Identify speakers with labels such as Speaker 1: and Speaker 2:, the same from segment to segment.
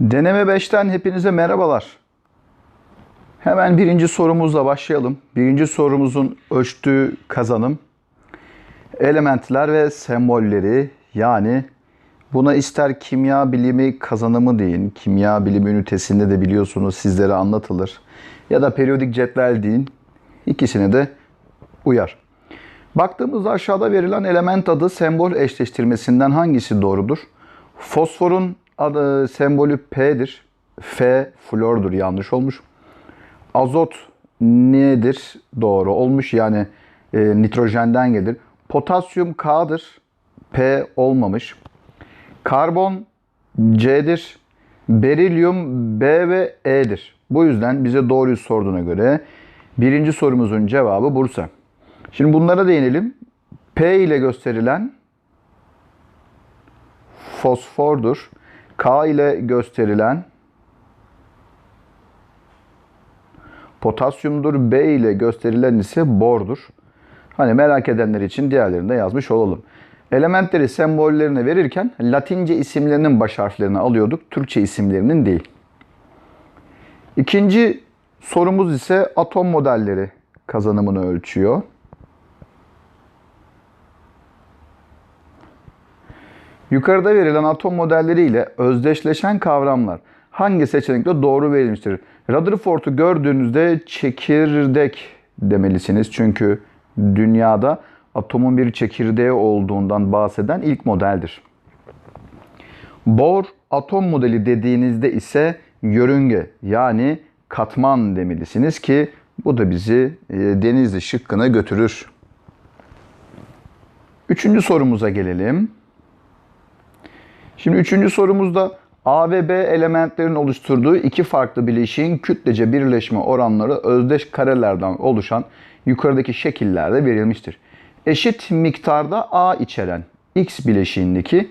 Speaker 1: Deneme 5'ten hepinize merhabalar. Hemen birinci sorumuzla başlayalım. Birinci sorumuzun ölçtüğü kazanım elementler ve sembolleri yani buna ister kimya bilimi kazanımı deyin, kimya bilimi ünitesinde de biliyorsunuz sizlere anlatılır ya da periyodik cetvel deyin. İkisine de uyar. Baktığımızda aşağıda verilen element adı sembol eşleştirmesinden hangisi doğrudur? Fosforun adı sembolü P'dir. F flordur yanlış olmuş. Azot nedir? Doğru olmuş. Yani e, nitrojenden gelir. Potasyum K'dır. P olmamış. Karbon C'dir. Berilyum B ve E'dir. Bu yüzden bize doğruyu sorduğuna göre birinci sorumuzun cevabı Bursa. Şimdi bunlara değinelim. P ile gösterilen fosfordur. K ile gösterilen potasyumdur. B ile gösterilen ise bordur. Hani merak edenler için diğerlerini de yazmış olalım. Elementleri sembollerine verirken Latince isimlerinin baş harflerini alıyorduk. Türkçe isimlerinin değil. İkinci sorumuz ise atom modelleri kazanımını ölçüyor. Yukarıda verilen atom modelleri ile özdeşleşen kavramlar hangi seçenekte doğru verilmiştir? Rutherford'u gördüğünüzde çekirdek demelisiniz. Çünkü dünyada atomun bir çekirdeği olduğundan bahseden ilk modeldir. Bohr atom modeli dediğinizde ise yörünge yani katman demelisiniz ki bu da bizi e, Denizli şıkkına götürür. Üçüncü sorumuza gelelim. Şimdi üçüncü sorumuzda A ve B elementlerin oluşturduğu iki farklı bileşiğin kütlece birleşme oranları özdeş karelerden oluşan yukarıdaki şekillerde verilmiştir. Eşit miktarda A içeren X bileşiğindeki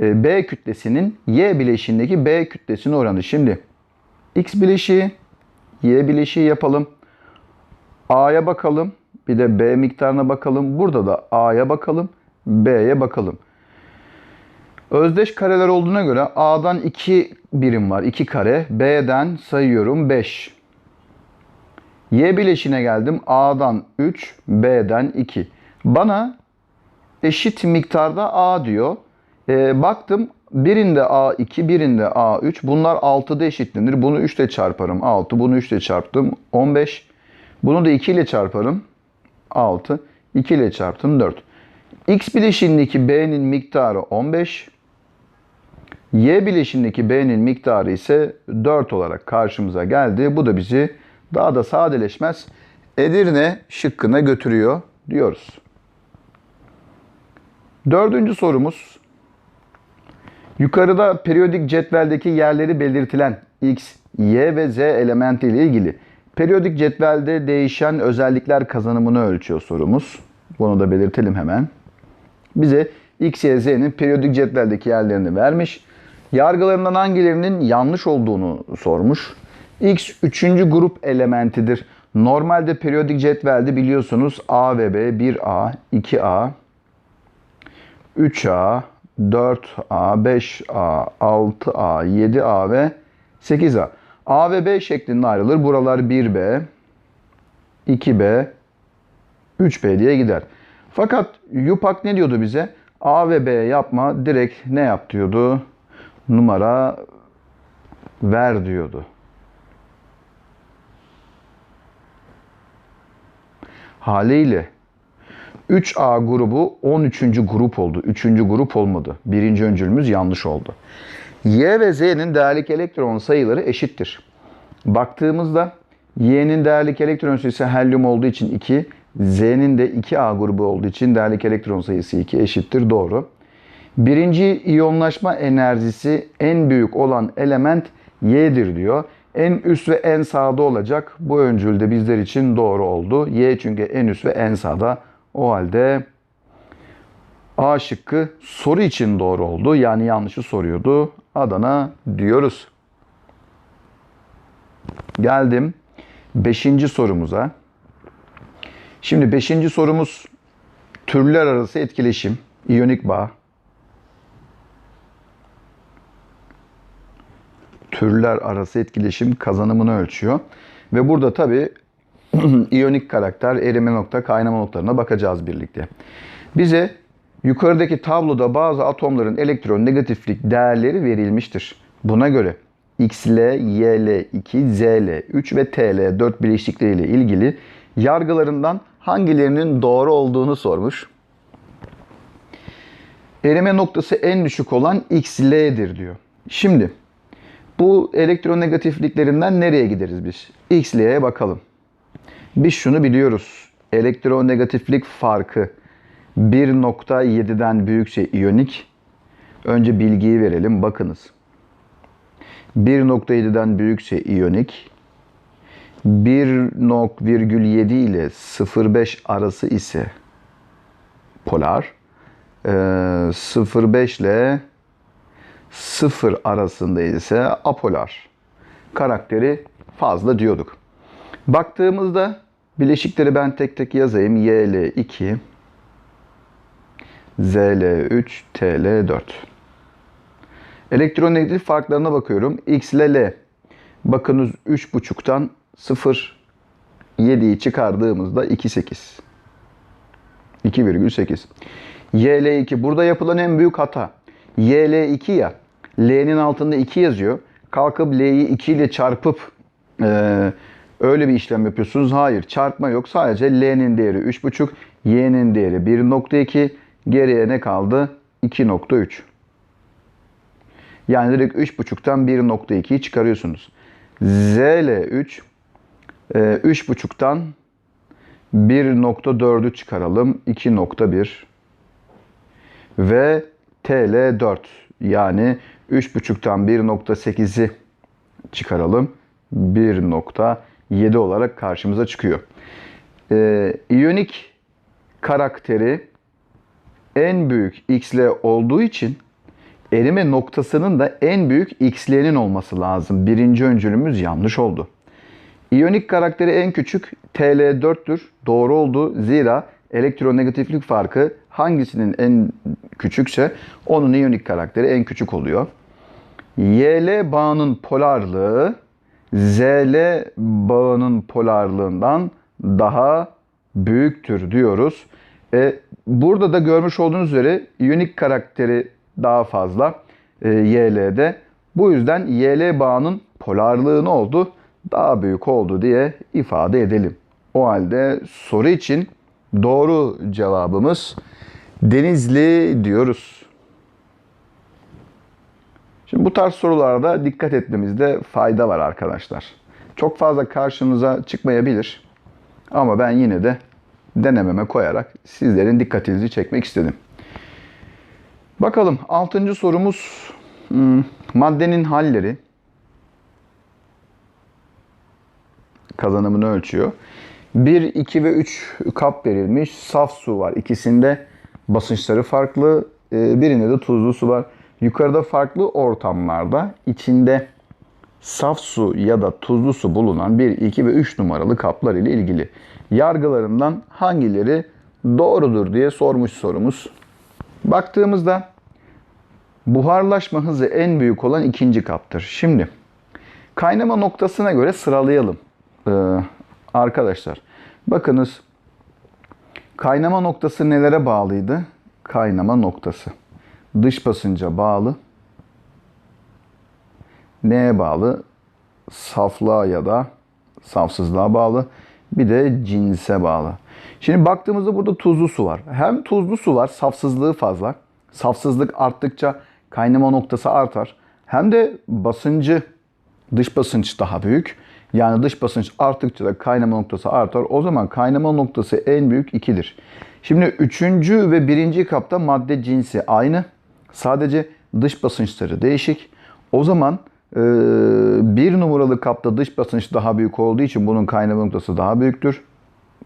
Speaker 1: e, B kütlesinin Y bileşiğindeki B kütlesine oranı. Şimdi X bileşiği, Y bileşiği yapalım. A'ya bakalım. Bir de B miktarına bakalım. Burada da A'ya bakalım. B'ye bakalım. Özdeş kareler olduğuna göre A'dan 2 birim var. 2 kare. B'den sayıyorum 5. Y bileşine geldim. A'dan 3, B'den 2. Bana eşit miktarda A diyor. E, baktım birinde A2, birinde A3. Bunlar 6'da eşitlenir. Bunu 3 ile çarparım. 6. Bunu 3 ile çarptım. 15. Bunu da 2 ile çarparım. 6. 2 ile çarptım 4. X bileşiğindeki B'nin miktarı 15. Y bileşiğindeki B'nin miktarı ise 4 olarak karşımıza geldi. Bu da bizi daha da sadeleşmez Edirne şıkkına götürüyor diyoruz. Dördüncü sorumuz. Yukarıda periyodik cetveldeki yerleri belirtilen X, Y ve Z elementi ile ilgili periyodik cetvelde değişen özellikler kazanımını ölçüyor sorumuz. Bunu da belirtelim hemen. Bize X, Y, Z'nin periyodik cetveldeki yerlerini vermiş. Yargılarından hangilerinin yanlış olduğunu sormuş. X üçüncü grup elementidir. Normalde periyodik cetvelde biliyorsunuz A ve B 1A, 2A, 3A, 4A, 5A, 6A, 7A ve 8A. A ve B şeklinde ayrılır. Buralar 1B, 2B, 3B diye gider. Fakat Yupak ne diyordu bize? A ve B yapma direkt ne yap diyordu? Numara ver diyordu. Haliyle 3A grubu 13. grup oldu. 3. grup olmadı. Birinci öncülümüz yanlış oldu. Y ve Z'nin değerlik elektron sayıları eşittir. Baktığımızda Y'nin değerlik elektron sayısı helyum olduğu için 2, Z'nin de 2A grubu olduğu için değerlik elektron sayısı 2 eşittir. Doğru. Birinci iyonlaşma enerjisi en büyük olan element Y'dir diyor. En üst ve en sağda olacak. Bu öncül de bizler için doğru oldu. Y çünkü en üst ve en sağda. O halde A şıkkı soru için doğru oldu. Yani yanlışı soruyordu. Adana diyoruz. Geldim 5. sorumuza. Şimdi 5. sorumuz türler arası etkileşim, iyonik bağ. Türler arası etkileşim kazanımını ölçüyor. Ve burada tabii iyonik karakter, erime nokta, kaynama noktalarına bakacağız birlikte. Bize yukarıdaki tabloda bazı atomların elektron negatiflik değerleri verilmiştir. Buna göre XL, YL2, ZL3 ve TL4 bileşikleriyle ilgili yargılarından hangilerinin doğru olduğunu sormuş. Erime noktası en düşük olan XL'dir diyor. Şimdi bu elektronegatifliklerinden nereye gideriz biz? XL'ye bakalım. Biz şunu biliyoruz. Elektronegatiflik farkı 1.7'den büyükse iyonik. Önce bilgiyi verelim. Bakınız. 1.7'den büyükse iyonik. 1.7 ile 0.5 arası ise polar. Ee, 0.5 ile 0 arasında ise apolar. Karakteri fazla diyorduk. Baktığımızda bileşikleri ben tek tek yazayım. YL2, ZL3, TL4. Elektronegatif farklarına bakıyorum. X ile L. Bakınız 3.5'tan 0 7'yi çıkardığımızda 2.8. 2,8. YL2 burada yapılan en büyük hata. YL2 ya. L'nin altında 2 yazıyor. Kalkıp L'yi 2 ile çarpıp e, öyle bir işlem yapıyorsunuz. Hayır çarpma yok. Sadece L'nin değeri 3,5. Y'nin değeri 1,2. Geriye ne kaldı? 2,3. Yani direkt 3,5'tan 1,2'yi çıkarıyorsunuz. ZL3 e, 3,5'tan 1.4'ü çıkaralım. 2.1 ve TL4 yani 3.5'tan 1.8'i çıkaralım. 1.7 olarak karşımıza çıkıyor. Ee, iyonik karakteri en büyük x'le olduğu için erime noktasının da en büyük x'lerin olması lazım. Birinci öncülümüz yanlış oldu. İyonik karakteri en küçük TL4'tür. Doğru oldu. Zira elektronegatiflik farkı hangisinin en küçükse onun iyonik karakteri en küçük oluyor. YL bağının polarlığı ZL bağının polarlığından daha büyüktür diyoruz. E, burada da görmüş olduğunuz üzere iyonik karakteri daha fazla e, YL'de. Bu yüzden YL bağının polarlığı ne oldu? Daha büyük oldu diye ifade edelim. O halde soru için doğru cevabımız Denizli diyoruz. Şimdi bu tarz sorularda dikkat etmemizde fayda var arkadaşlar. Çok fazla karşınıza çıkmayabilir. Ama ben yine de denememe koyarak sizlerin dikkatinizi çekmek istedim. Bakalım 6. sorumuz hmm, maddenin halleri kazanımını ölçüyor. 1, 2 ve 3 kap verilmiş. Saf su var. İkisinde basınçları farklı. Ee, birinde de tuzlu su var. Yukarıda farklı ortamlarda içinde saf su ya da tuzlu su bulunan 1, 2 ve 3 numaralı kaplar ile ilgili yargılarından hangileri doğrudur diye sormuş sorumuz. Baktığımızda buharlaşma hızı en büyük olan ikinci kaptır. Şimdi kaynama noktasına göre sıralayalım ee, arkadaşlar. Bakınız kaynama noktası nelere bağlıydı? Kaynama noktası dış basınca bağlı. Neye bağlı? Saflığa ya da safsızlığa bağlı. Bir de cinse bağlı. Şimdi baktığımızda burada tuzlu su var. Hem tuzlu su var, safsızlığı fazla. Safsızlık arttıkça kaynama noktası artar. Hem de basıncı, dış basınç daha büyük. Yani dış basınç arttıkça da kaynama noktası artar. O zaman kaynama noktası en büyük 2'dir. Şimdi üçüncü ve birinci kapta madde cinsi aynı. Sadece dış basınçları değişik. O zaman e, bir numaralı kapta dış basınç daha büyük olduğu için bunun kaynama noktası daha büyüktür.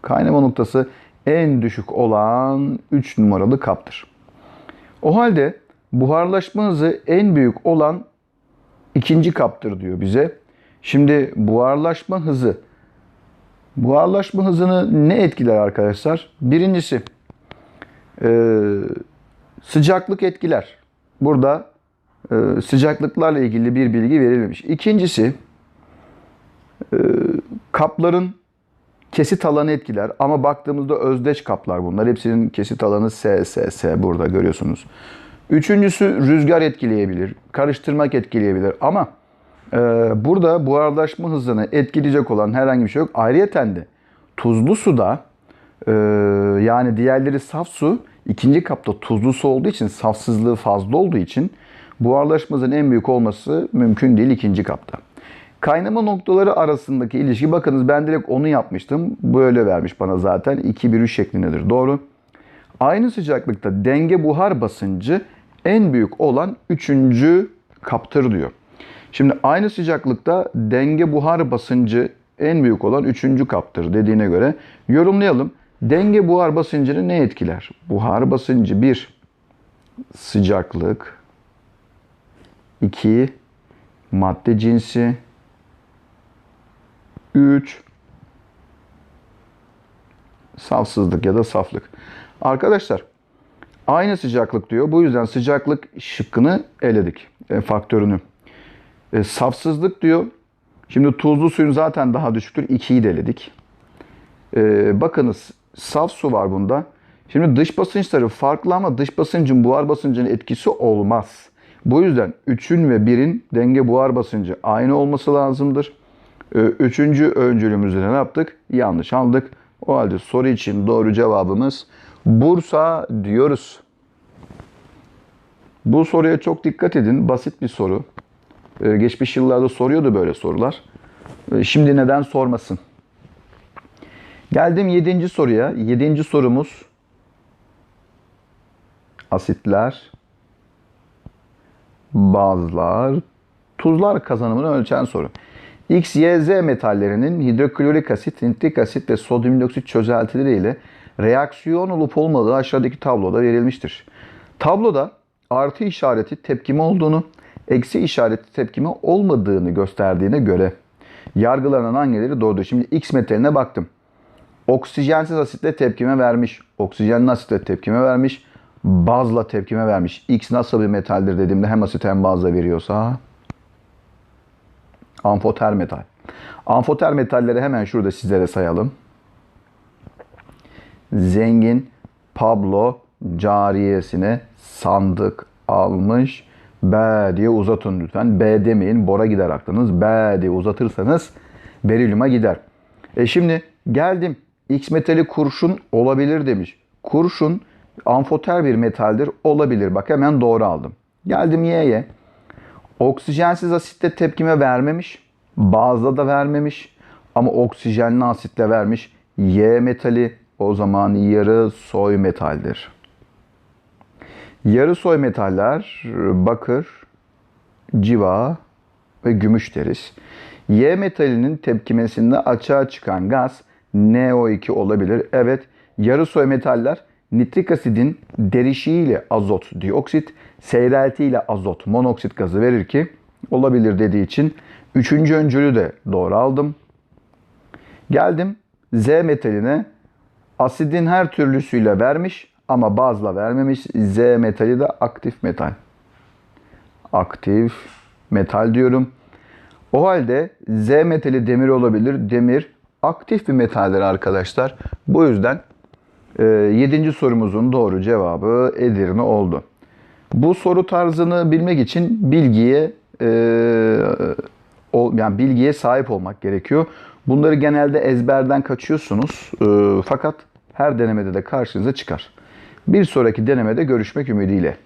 Speaker 1: Kaynama noktası en düşük olan 3 numaralı kaptır. O halde buharlaşma hızı en büyük olan ikinci kaptır diyor bize. Şimdi buharlaşma hızı buharlaşma hızını ne etkiler arkadaşlar? Birincisi e, sıcaklık etkiler. Burada e, sıcaklıklarla ilgili bir bilgi verilmemiş. İkincisi e, kapların kesit alanı etkiler ama baktığımızda özdeş kaplar bunlar. Hepsinin kesit alanı S, S, S burada görüyorsunuz. Üçüncüsü rüzgar etkileyebilir, karıştırmak etkileyebilir ama e, burada buharlaşma hızını etkileyecek olan herhangi bir şey yok. Ayrıyeten de tuzlu suda e, yani diğerleri saf su, ikinci kapta tuzlu su olduğu için safsızlığı fazla olduğu için buharlaşma hızının en büyük olması mümkün değil ikinci kapta. Kaynama noktaları arasındaki ilişki bakınız ben direkt onu yapmıştım. Böyle vermiş bana zaten 2 1 3 şeklindedir. Doğru. Aynı sıcaklıkta denge buhar basıncı en büyük olan 3. kaptır diyor. Şimdi aynı sıcaklıkta denge buhar basıncı en büyük olan 3. kaptır dediğine göre yorumlayalım. Denge buhar basıncını ne etkiler? Buhar basıncı 1 sıcaklık 2 madde cinsi 3 safsızlık ya da saflık. Arkadaşlar aynı sıcaklık diyor. Bu yüzden sıcaklık şıkkını eledik. E, faktörünü. E, safsızlık diyor. Şimdi tuzlu suyun zaten daha düşüktür. 2'yi de eledik. E, bakınız saf su var bunda. Şimdi dış basınçları farklı ama dış basıncın buhar basıncının etkisi olmaz. Bu yüzden 3'ün ve 1'in denge buhar basıncı aynı olması lazımdır. Ee, Üçüncü öncülümüzde ne yaptık? Yanlış aldık. O halde soru için doğru cevabımız Bursa diyoruz. Bu soruya çok dikkat edin. Basit bir soru. Ee, Geçmiş yıllarda soruyordu böyle sorular. Ee, Şimdi neden sormasın? Geldim yedinci soruya. Yedinci sorumuz asitler, bazlar, tuzlar kazanımını ölçen soru. X, Y, Z metallerinin hidroklorik asit, nitrik asit ve sodyum dioksit çözeltileri ile reaksiyon olup olmadığı aşağıdaki tabloda verilmiştir. Tabloda artı işareti tepkime olduğunu, eksi işareti tepkime olmadığını gösterdiğine göre yargılanan hangileri doğrudur? Şimdi X metaline baktım. Oksijensiz asitle tepkime vermiş. Oksijenli asitle tepkime vermiş. Bazla tepkime vermiş. X nasıl bir metaldir dediğimde hem asit hem bazla veriyorsa amfoter metal. Amfoter metalleri hemen şurada sizlere sayalım. Zengin Pablo cariyesine sandık almış. B diye uzatın lütfen. B demeyin. Bora gider aklınız. B diye uzatırsanız berilyuma gider. E şimdi geldim. X metali kurşun olabilir demiş. Kurşun amfoter bir metaldir. Olabilir. Bak hemen doğru aldım. Geldim Y'ye. Oksijensiz asitle tepkime vermemiş. Bazda da vermemiş. Ama oksijenli asitle vermiş. Y metali o zaman yarı soy metaldir. Yarı soy metaller bakır, civa ve gümüş deriz. Y metalinin tepkimesinde açığa çıkan gaz NO2 olabilir. Evet, yarı soy metaller nitrik asidin derişiğiyle azot dioksit, seyreltiyle azot monoksit gazı verir ki olabilir dediği için üçüncü öncülü de doğru aldım. Geldim Z metaline asidin her türlüsüyle vermiş ama bazla vermemiş. Z metali de aktif metal. Aktif metal diyorum. O halde Z metali demir olabilir. Demir aktif bir metaldir arkadaşlar. Bu yüzden e, 7. sorumuzun doğru cevabı Edirne oldu. Bu soru tarzını bilmek için bilgiye e, yani bilgiye sahip olmak gerekiyor. Bunları genelde ezberden kaçıyorsunuz. E, fakat her denemede de karşınıza çıkar. Bir sonraki denemede görüşmek ümidiyle.